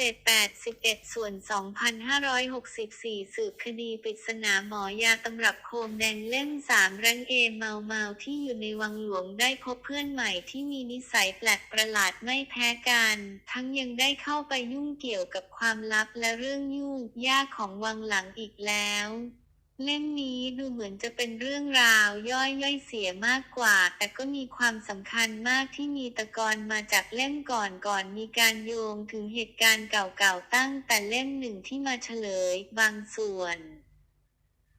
เศษ81ส่วน 2,564 สืบคดีปริศนาหมอยาตำรับโคมแดงเล่มสามรังเอเมาเมาที่อยู่ในวังหลวงได้พบเพื่อนใหม่ที่มีนิสัยแปลกประหลาดไม่แพ้กัน ทั้งยังได้เข้าไปยุ่งเกี่ยวกับความลับและเรื่องยุ่งยากของวังหลังอีกแล้ว เล่มนี้ดูเหมือนจะเป็นเรื่องราวย่อยย่อยเสียมากกว่า แต่ก็มีความสำคัญมากที่มีตะกอนมาจากเล่มก่อนก่อนมีการโยงถึงเหตุการณ์เก่าๆตั้งแต่เล่มหนึ่งที่มาเฉลยบางส่วน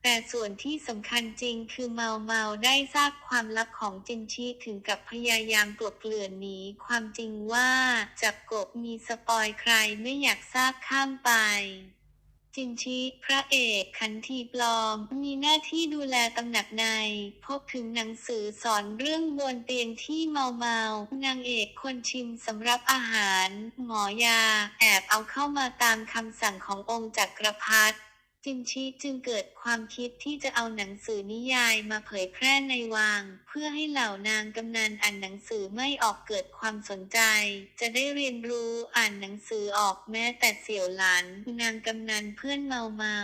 แต่ส่วนที่สำคัญจริงคือเมาเมาได้ทราบความลับของจินชิถึงกับพยายามกลบเกลื่อนหนีความจริงว่าจับกบมีสปอยใครไม่อยากทราบข้ามไป จินชิพระเอกขันทีปลอม มีหน้าที่ดูแลตำหนักใน พบถึงหนังสือสอนเรื่องบนเตียงที่เมาเมานางเอกคนชิมสำรับอาหาร หมอยา แอบเอาเข้ามาตามคำสั่งขององค์จักรพรรดิ จินชิจึงเกิดความคิดที่จะเอาหนังสือนิยายมาเผยแพร่ในวัง เพื่อให้เหล่านางกำนันอ่านหนังสือไม่ออกเกิดความสนใจ จะได้เรียนรู้อ่านหนังสือออกแม้แต่เสี่ยวหลานนางกำนันเพื่อนเมาเมา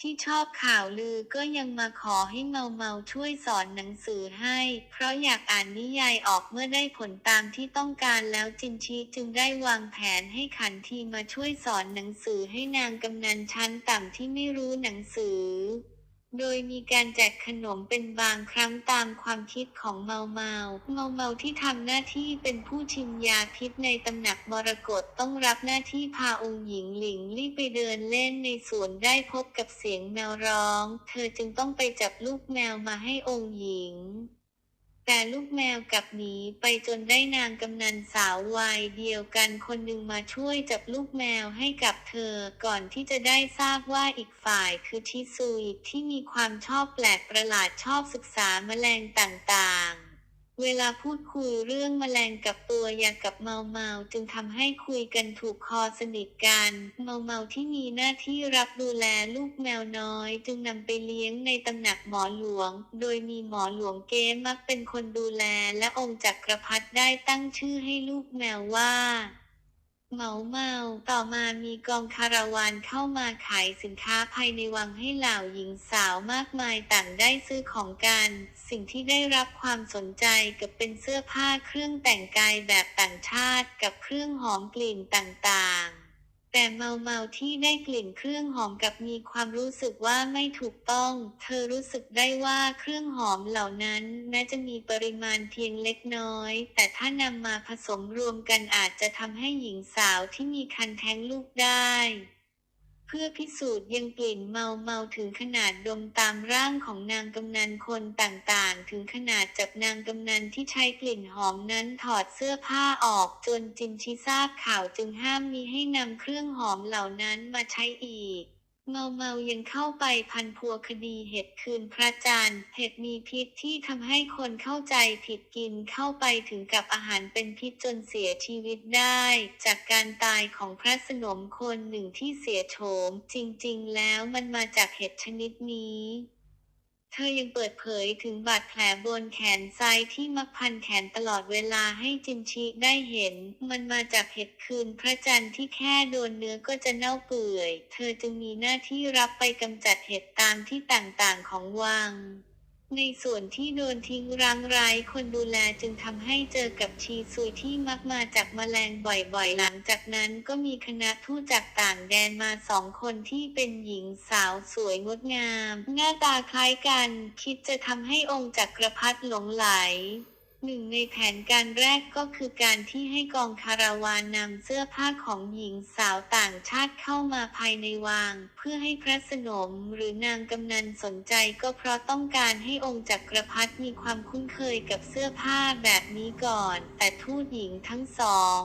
ที่ชอบข่าวลือก็ยังมาขอให้เมาเมาช่วยสอนหนังสือให้ เพราะอยากอ่านนิยายออกเมื่อได้ผลตามที่ต้องการแล้วจินชีจึงได้วางแผนให้ขันทีมาช่วยสอนหนังสือให้นางกำนันชั้นต่ำที่ไม่รู้หนังสือ โดยมีการแจกขนมเป็นบางครั้งตามความคิดของเมาเมาเมาเมาที่ทำหน้าที่เป็นผู้ชิมยาพิษในตำหนักมรกตต้องรับหน้าที่พาองค์หญิงหลิงลี่ไปเดินเล่นในสวนได้พบกับเสียงแมวร้อง เธอจึงต้องไปจับลูกแมวมาให้องค์หญิง แต่ลูกแมวกลับหนีไปจนได้นางกำนันสาววัยเดียวกันคนหนึ่งมาช่วยจับลูกแมวให้กับเธอ ก่อนที่จะได้ทราบว่าอีกฝ่ายคือทิซุยที่มีความชอบแปลกประหลาดชอบศึกษาแมลงต่างๆ เวลาพูดคุยเรื่องแมลงกับตัวอย่างกับเมาเมาจึงทำให้คุยกันถูกคอสนิทกัน เมาเมาที่มีหน้าที่รับดูแลลูกแมวน้อย จึงนำไปเลี้ยงในตำหนักหมอหลวง โดยมีหมอหลวงเก้มักเป็นคนดูแลและองค์จักรพรรดิได้ตั้งชื่อให้ลูกแมวว่า เมาเมาต่อมามีกองคาราวานเข้ามาขายสินค้าภายในวังให้เหล่าหญิงสาวมากมายต่างได้ซื้อของกัน สิ่งที่ได้รับความสนใจกับเป็นเสื้อผ้าเครื่องแต่งกายแบบต่างชาติกับเครื่องหอมกลิ่นต่างๆ แต่เมาเมาที่ได้กลิ่นเครื่องหอมกับมีความรู้สึกว่าไม่ถูกต้อง เธอรู้สึกได้ว่าเครื่องหอมเหล่านั้นแม้จะมีปริมาณเพียงเล็กน้อย แต่ถ้านำมาผสมรวมกันอาจจะทำให้หญิงสาวที่มีคันแท้งลูกได้ เพื่อพิสูจน์ยังกลิ่นเมาเมาถึงขนาดดมตามร่างของนางกำนันคนต่างๆ ถึงขนาดจับนางกำนันที่ใช้กลิ่นหอมนั้นถอดเสื้อผ้าออกจนจินชิทราบข่าวจึงห้ามมีให้นำเครื่องหอมเหล่านั้นมาใช้อีก เมาเมายังเข้าไปพันพัวคดีเห็ดคืนพระจันทร์เห็ดมีพิษที่ทำให้คนเข้าใจผิดกินเข้าไปถึงกับอาหารเป็นพิษจนเสียชีวิตได้ จากการตายของพระสนมคนหนึ่งที่เสียโฉม จริงๆ แล้วมันมาจากเห็ดชนิดนี้ เธอยังเปิดเผยถึงบาดแผลบนแขนซ้ายที่มักพันแขนตลอดเวลาให้จินชิได้เห็น มันมาจากเห็ดคืนพระจันทร์ที่แค่โดนเนื้อก็จะเน่าเปื่อย เธอจึงมีหน้าที่รับไปกำจัดเห็ดตามที่ต่างๆของวัง ในส่วนที่โดนทิ้งร้างร้ายคนดูแลจึงทำให้เจอกับชีซุยที่มักมาจากแมลงบ่อยๆ หลังจากนั้นก็มีคณะทูตจากต่างแดนมาสองคนที่เป็นหญิงสาวสวยงดงาม หน้าตาคล้ายกัน คิดจะทำให้องค์จักรพรรดิหลงไหล หนึ่งในแผนการแรกก็คือการที่ให้กองคาราวานนำเสื้อผ้าของหญิงสาวต่างชาติเข้ามาภายในวังเพื่อให้พระสนมหรือนางกำนันสนใจก็เพราะต้องการให้องค์จักรพรรดิมีความคุ้นเคยกับเสื้อผ้าแบบนี้ก่อน แต่ทูตหญิงทั้งสอง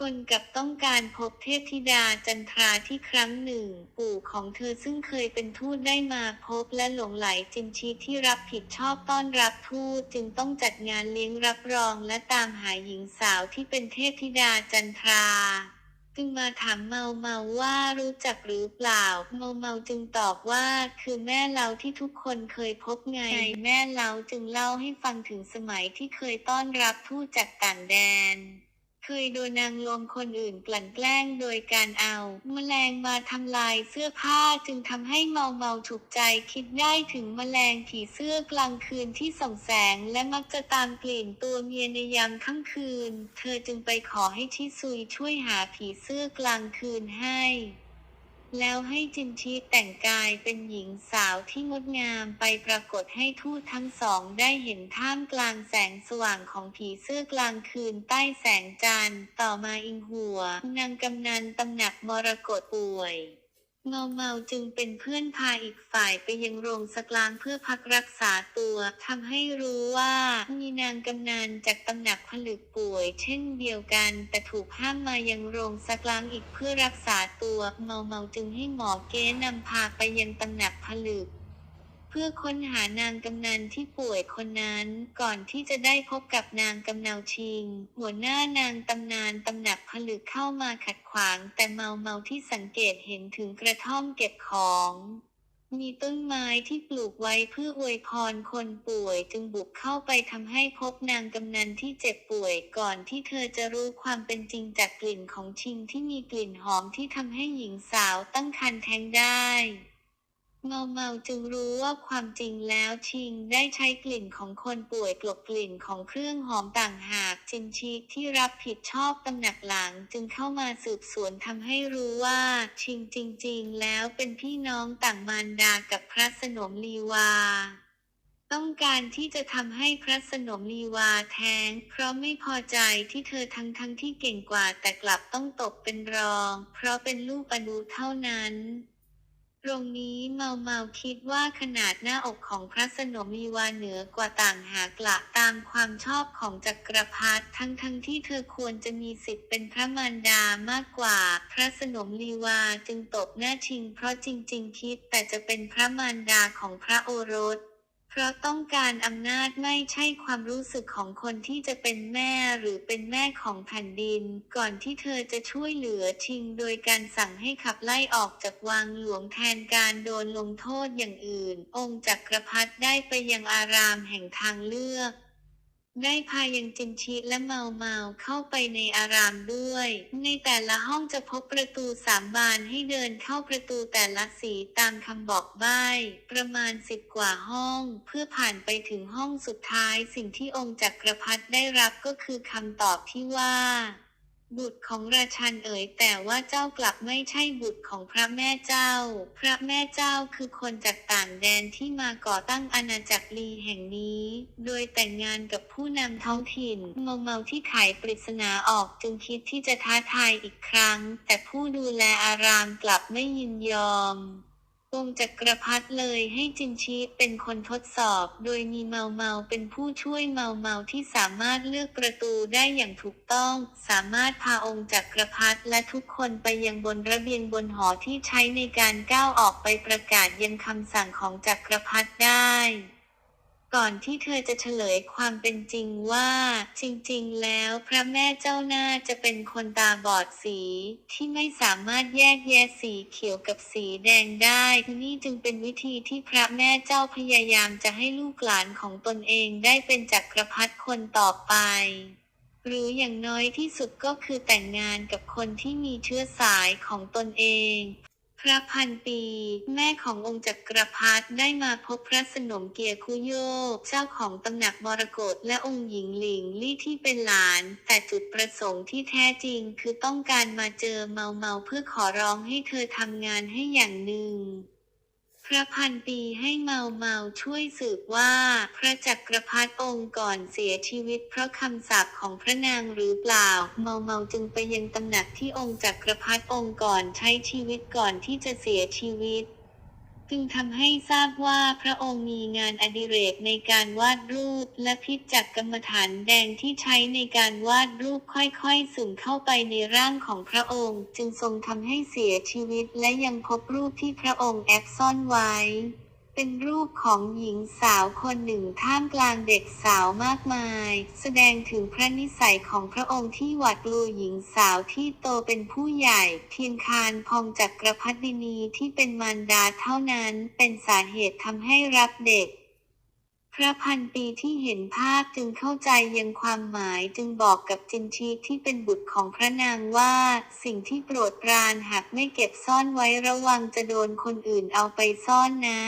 คนกับต้องการพบเทพธิดาจันทราที่ครั้งหนึ่ง ปู่ของเธอซึ่งเคยเป็นทูตได้มาพบและหลงไหลจินชีที่รับผิดชอบต้อนรับทูตจึงต้องจัดงานเลี้ยงรับรองและตามหาหญิงสาวที่เป็นเทพธิดาจันทราจึงมาถามเมาเมาว่ารู้จักหรือเปล่า เมาเมาจึงตอบว่าคือแม่เราที่ทุกคนเคยพบไง แม่เราจึงเล่าให้ฟังถึงสมัยที่เคยต้อนรับทูตจากต่างแดน เคยโดนนางลมคนอื่นกลั่นแกล้งโดยการเอาแมลงมาทำลายเสื้อผ้าจึงทำให้เมาเมาถูกใจคิดได้ถึงแมลงผีเสื้อกลางคืนที่ส่องแสง และมักจะตามกลิ่นตัวเมียในยามค่ำคืน เธอจึงไปขอให้ชิซุยช่วยหาผีเสื้อกลางคืนให้ แล้วให้จินชีแต่งกายเป็นหญิงสาวที่งดงามไปปรากฏให้ทูตทั้งสองได้เห็นท่ามกลางแสงสว่างของผีเสื้อกลางคืนใต้แสงจันทร์ต่อมาอิงหัว นางกำนันตำหนักมรกตป่วย เมาเมาจึงเป็นเพื่อนพาอีกฝ่ายไปยังโรงสกลางเพื่อพักรักษาตัวทำให้รู้ว่ามีนางกำนันจากตำหนักผลึกป่วย เช่นเดียวกัน แต่ถูกห้ามมายังโรงสกลางอีกเพื่อรักษาตัว เมาเมาจึงให้หมอเก้นำพาไปยังตำหนักผลึก พื่อค้นหานางกำนันที่ป่วยคนนั้น ก่อนที่จะได้พบกับนางกำเนาชิง หัวหน้านางตำนานตำหนักผลึกเข้ามาขัดขวาง แต่เมาเมาที่สังเกตเห็นถึงกระท่อมเก็บของ มีต้นไม้ที่ปลูกไว้เพื่ออวยพรคนป่วยจึงบุกเข้าไปทำให้พบนางกำนันที่เจ็บป่วยก่อนที่เธอจะรู้ความเป็นจริงจากกลิ่นของชิงที่มีกลิ่นหอมที่ทำให้หญิงสาวตั้งครรภ์แท้งได้ เมาเมาจึงรู้ว่าความจริงแล้วชิงได้ใช้กลิ่นของคนป่วยกลบกลิ่นของเครื่องหอมต่างหากจินชีที่รับผิดชอบตำหนักหลังจึงเข้ามาสืบสวนทำให้รู้ว่าชิงจริง ๆ แล้วเป็นพี่น้องต่างมารดากับพระสนมลีวาต้องการที่จะทำให้พระสนมลีวาแท้ง เพราะไม่พอใจที่เธอทั้งทั้งที่เก่งกว่าแต่กลับต้องตกเป็นรอง เพราะเป็นลูกอนุเท่านั้น ตรงนี้เมาเมาคิดว่าขนาดหน้าอกของพระสนมลีวาเหนือกว่าต่างหากละตามความชอบของจักรพรรดิทั้งทั้งที่เธอควรจะมีสิทธิ์เป็นพระมารดามากกว่า พระสนมลีวาจึงตกหน้าชิงเพราะจริง ๆ คิดแต่จะเป็นพระมารดาของพระโอรส เพราะต้องการอำนาจไม่ใช่ความรู้สึกของคนที่จะเป็นแม่หรือเป็นแม่ของแผ่นดิน ก่อนที่เธอจะช่วยเหลือชิงโดยการสั่งให้ขับไล่ออกจากวังหลวงแทนการโดนลงโทษอย่างอื่น องค์จักรพรรดิได้ไปยังอารามแห่งทางเลือก ได้พายังจินชิและเมาเมาเข้าไปในอารามด้วย ในแต่ละห้องจะพบประตูสามบานให้เดินเข้าประตูแต่ละสีตามคำบอกใบ้ ประมาณสิบกว่าห้อง เพื่อผ่านไปถึงห้องสุดท้ายสิ่งที่องค์จักรพรรดิได้รับก็คือคำตอบที่ว่า บุตรของราชันเอ๋ยแต่ว่าเจ้ากลับไม่ใช่บุตรของพระแม่เจ้า พระแม่เจ้าคือคนจากต่างแดนที่มาก่อตั้งอาณาจักรลีแห่งนี้ โดยแต่งงานกับผู้นำท้องถิ่นเมาเมาที่ไขปริศนาออกจึงคิดที่จะท้าทายอีกครั้ง แต่ผู้ดูแลอารามกลับไม่ยินยอม องค์จักรพรรดิเลยให้จินชีเป็นคนทดสอบ โดยมีเมาเมาเป็นผู้ช่วยเมาเมาที่สามารถเลือกประตูได้อย่างถูกต้อง สามารถพาองค์จักรพรรดิและทุกคนไปยังบนระเบียงบนหอที่ใช้ในการก้าวออกไปประกาศยังคำสั่งของจักรพรรดิได้ ก่อนที่เธอจะเฉลยความเป็นจริงว่า จริงๆ แล้วพระแม่เจ้าน่าจะเป็นคนตาบอดสีที่ไม่สามารถแยกแยะสีเขียวกับสีแดงได้ นี่จึงเป็นวิธีที่พระแม่เจ้าพยายามจะให้ลูกหลานของตนเองได้เป็นจักรพรรดิคนต่อไปหรืออย่างน้อยที่สุดก็คือแต่งงานกับคนที่มีเชื้อสายของตนเอง ระพันปี แม่ขององค์จักรพรรดิได้มาพบพระสนมเกียรคุโยกเจ้าของตำหนักมรกตและองค์หญิงหลิงลี่ที่เป็นหลาน แต่จุดประสงค์ที่แท้จริงคือต้องการมาเจอเมาเมาเพื่อขอร้องให้เธอทำงานให้อย่างหนึ่ง พระพันปีให้เมาเมาช่วยสืบว่า พระจักรพรรดิองค์ก่อนเสียชีวิตเพราะคำสาปของพระนางหรือเปล่า เมาเมาจึงไปยังตำหนักที่องค์จักรพรรดิองค์ก่อนใช้ชีวิตก่อนที่จะเสียชีวิต จึงทำให้ทราบว่าพระองค์มีงานอดิเรกในการวาดรูปและพิจักกรรมฐานแดงที่ใช้ในการวาดรูปค่อยๆซึมเข้าไปในร่างของพระองค์ จึงทรงทำให้เสียชีวิตและยังพบรูปที่พระองค์แอบซ่อนไว้ เป็นรูปของหญิงสาวคนหนึ่งท่ามกลางเด็กสาวมากมาย แสดงถึงพระนิสัยของพระองค์ที่หวาดกลัวหญิงสาวที่โตเป็นผู้ใหญ่เทียนคานพองจักรพรรดินีที่เป็นมารดาเท่านั้นเป็นสาเหตุทำให้รับเด็กพระพันปีที่เห็นภาพจึงเข้าใจยังความหมายจึงบอกกับจินชีที่เป็นบุตรของพระนางว่า สิ่งที่โปรดปรานหากไม่เก็บซ่อนไว้ระวังจะโดนคนอื่นเอาไปซ่อนนะ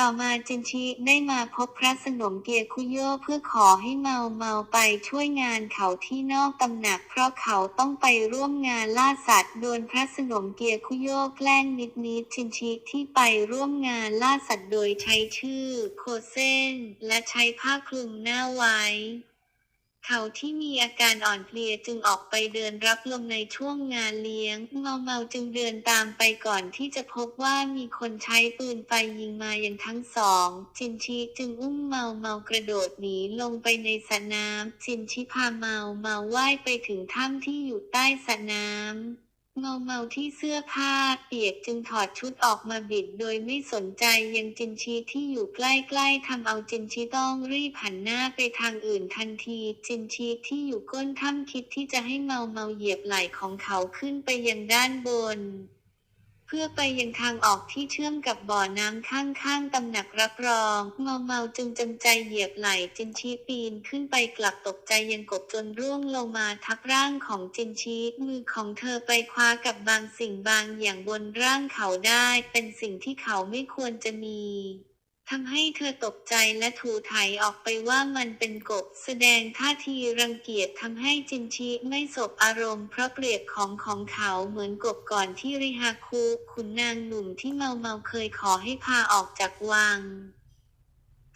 ต่อมาจินชิได้มาพบพระสนมเกียรคุโยเพื่อขอให้เมาเมาไปช่วยงานเขาที่นอกตำหนัก เพราะเขาต้องไปร่วมงานล่าสัตว์โดนพระสนมเกียรคุโยแกล้งนิดนิดจินชิที่ไปร่วมงานล่าสัตว์โดยใช้ชื่อ โคเซนและใช้ผ้าคลุมหน้าไว้ เขาที่มีอาการอ่อนเพลียจึงออกไปเดินรับลมในช่วงงานเลี้ยงเมาเมาจึงเดินตามไปก่อนที่จะพบว่ามีคนใช้ปืนไฟยิงมาอย่างทั้งสองจินชิจึงอุ้มเมาเมากระโดดหนีลงไปในสระน้ำจินชิพาเมาเมาว่ายไปถึงถ้ำที่อยู่ใต้สระน้ำ เงาเมาที่เสื้อผ้าเปียกจึงถอดชุดออกมาบิดโดยไม่สนใจยังจินชีที่อยู่ใกล้ๆทำเอาจินชีต้องรีบหันหน้าไปทางอื่นทันที จินชีที่อยู่ก้นถ้ำคิดที่จะให้เมาเมาเหยียบไหล่ของเขาขึ้นไปยังด้านบน เพื่อไปยังทางออกที่เชื่อมกับบ่อน้ำข้างๆตำหนักรับรองเมาเมาจึงจำใจเหยียบไหลจินชีปีนขึ้นไปกลับตกใจยังกบจนร่วงลงมาทับร่างของจินชีมือของเธอไปคว้ากับบางสิ่งบางอย่างบนร่างเขาได้ เป็นสิ่งที่เขาไม่ควรจะมี ทำให้เธอตกใจและถูไถออกไปว่ามันเป็นกบ แสดงท่าทีรังเกียจทำให้จินชิไม่สบอารมณ์เพราะเปรียบของของเขาเหมือนกบก่อนที่ริฮาคุขุนนางหนุ่มที่เมาเมาเคยขอให้พาออกจากวัง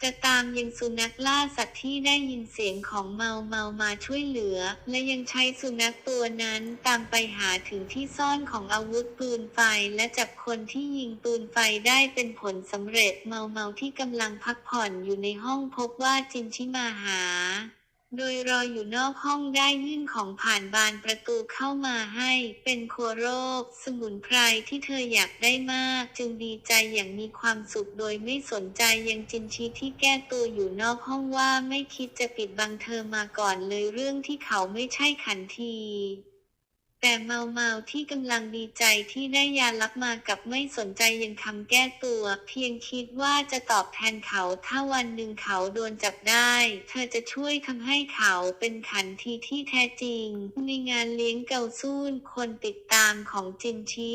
จะตามยังสุนัขล่าสัตว์ที่ได้ยินเสียงของเมาเมามาช่วยเหลือ และยังใช้สุนัขตัวนั้นตามไปหาถึงที่ซ่อนของอาวุธปืนไฟ และจับคนที่ยิงปืนไฟได้เป็นผลสำเร็จเมาเมาที่กำลังพักผ่อนอยู่ในห้องพบว่าจินชิมาหา โดยรออยู่นอกห้องได้ยื่นของผ่านบานประตูเข้ามาให้ เป็นโคโรค สมุนไพรที่เธออยากได้มาก จึงดีใจอย่างมีความสุขโดยไม่สนใจยังจินชีที่แก้ตัวอยู่นอกห้องว่าไม่คิดจะปิดบังเธอมาก่อนเลยเรื่องที่เขาไม่ใช่ขันที แต่เมาเมาๆที่กำลังดีใจที่ได้ยาลับมากับไม่สนใจยังทำแก้ตัว เพียงคิดว่าจะตอบแทนเขาถ้าวันหนึ่งเขาโดนจับได้ เธอจะช่วยทำให้เขาเป็นขันทีที่แท้จริง ในงานเลี้ยงเกาซูนคนติดตามของจินชิ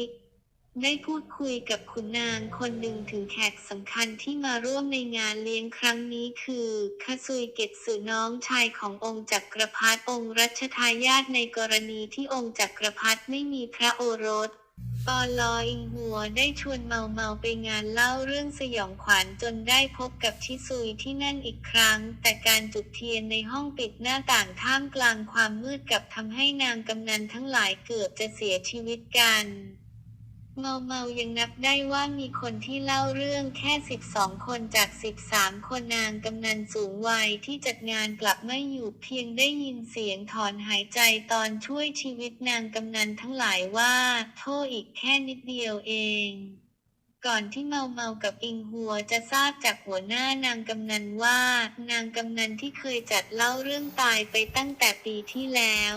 ได้พูดคุยกับขุนนางคนหนึ่งถึงแขกสำคัญที่มาร่วมในงานเลี้ยงครั้งนี้คือคาซุยเกตสึน้องชายขององค์จักรพรรดิองค์รัชทายาทในกรณีที่องค์จักรพรรดิไม่มีพระโอรสปอลออิงหัวได้ชวนเมาเมาไปงานเล่าเรื่องสยองขวัญจนได้พบกับชิซุยที่นั่นอีกครั้ง แต่การจุดเทียนในห้องปิดหน้าต่างท่ามกลางความมืดกับทำให้นางกำนันทั้งหลายเกือบจะเสียชีวิตกัน เมาเมายังนับได้ว่ามีคนที่เล่าเรื่องแค่ 12 คนจาก 13 คนนางกำนันสูงวัยที่จัดงานกลับไม่อยู่เพียงได้ยินเสียงถอนหายใจตอนช่วยชีวิตนางกำนันทั้งหลายว่า โทษอีกแค่นิดเดียวเองก่อนที่เมาเมากับอิงหัวจะทราบจากหัวหน้านางกำนันว่า นางกำนันที่เคยจัดเล่าเรื่องตายไปตั้งแต่ปีที่แล้ว